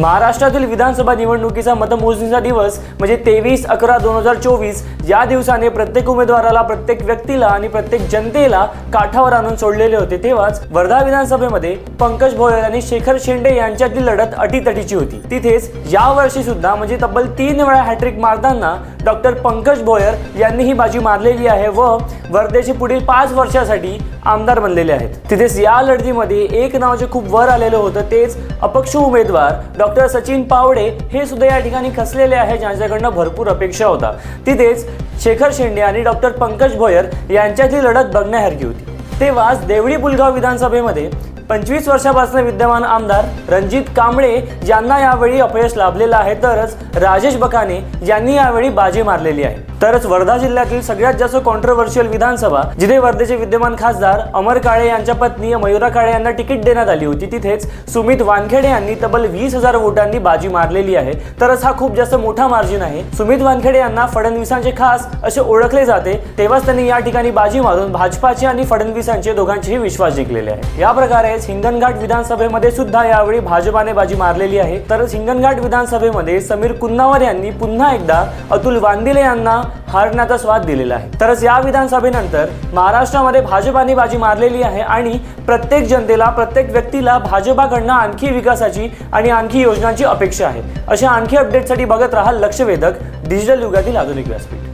महाराष्ट्रातील विधानसभा निवडणुकीचा मतमोजणीचा दिवस म्हणजे तेवीस अकरा दोन हजार चोवीस. या दिवसाने प्रत्येक उमेदवाराला प्रत्येक व्यक्तीला आणि प्रत्येक जनतेला काठावर आणून सोडलेले होते. तेव्हाच वर्धा विधानसभेमध्ये पंकज भोयर आणि शेखर शेंडे यांच्यातील लढत अटीतटीची होती. तिथेच या वर्षी सुद्धा म्हणजे तब्बल तीन वेळा हॅट्रिक मारताना डॉक्टर पंकज भोयर यांनी ही बाजी मारलेली आहे व वर्धेचे पुढील पाच वर्षासाठी आमदार बनलेले आहेत. तिथेच या लढतीमध्ये एक नाव जे खूप वर आलेलं होतं. तेच अपक्ष उमेदवार डॉक्टर सचिन पावडे हे सुद्धा या ठिकाणी खसलेले आहे ज्यांच्याकडनं भरपूर अपेक्षा होता. तिथेच शेखर शेंडे आणि डॉक्टर पंकज भोयर यांच्यातली लढत बघण्यासारखी होती. तेव्हाच देवळी पुलगाव विधानसभेमध्ये पंचवीस वर्षापासून विद्यमान आमदार रणजित कांबळे यांना यावेळी अपयश लाभलेलं आहे तरच राजेश बकाने यांनी यावेळी बाजी मारलेली आहे. तरच वर्धा जिल्ह्यातील सगळ्यात जास्त कॉन्ट्रोवर्शियल विधानसभा जिथे वर्धेचे विद्यमान खासदार अमर काळे यांच्या पत्नी मयुरा काळे यांना तिकीट देण्यात आली होती तिथेच सुमित वानखेडे यांनी तब्बल वीस हजार वोटांनी बाजी मारलेली आहे. तरच हा खूप जास्त मोठा मार्जिन आहे. सुमित वानखेडे यांना फडणवीसांचे खास असे ओळखले जाते तेव्हाच त्यांनी या ठिकाणी बाजी मारून भाजपाचे आणि फडणवीसांचे दोघांचेही विश्वास जिंकलेले आहे. या प्रकारेच हिंगणघाट विधानसभेमध्ये सुद्धा यावेळी भाजपाने बाजी मारलेली आहे. तरच हिंगणघाट विधानसभेमध्ये समीर कुन्नावर यांनी पुन्हा एकदा अतुल वांदिले यांना हारण्याचा स्वाद दिलेला आहे. तरच या विधानसभेनंतर महाराष्ट्रामध्ये भाजपाने बाजी मारलेली आहे आणि प्रत्येक जनतेला प्रत्येक व्यक्तीला भाजपाकडनं आणखी विकासाची आणि आणखी योजनांची अपेक्षा आहे. अशा आणखी अपडेटसाठी बघत राहा लक्षवेधक. डिजिटल युगातील आधुनिक व्यासपीठ.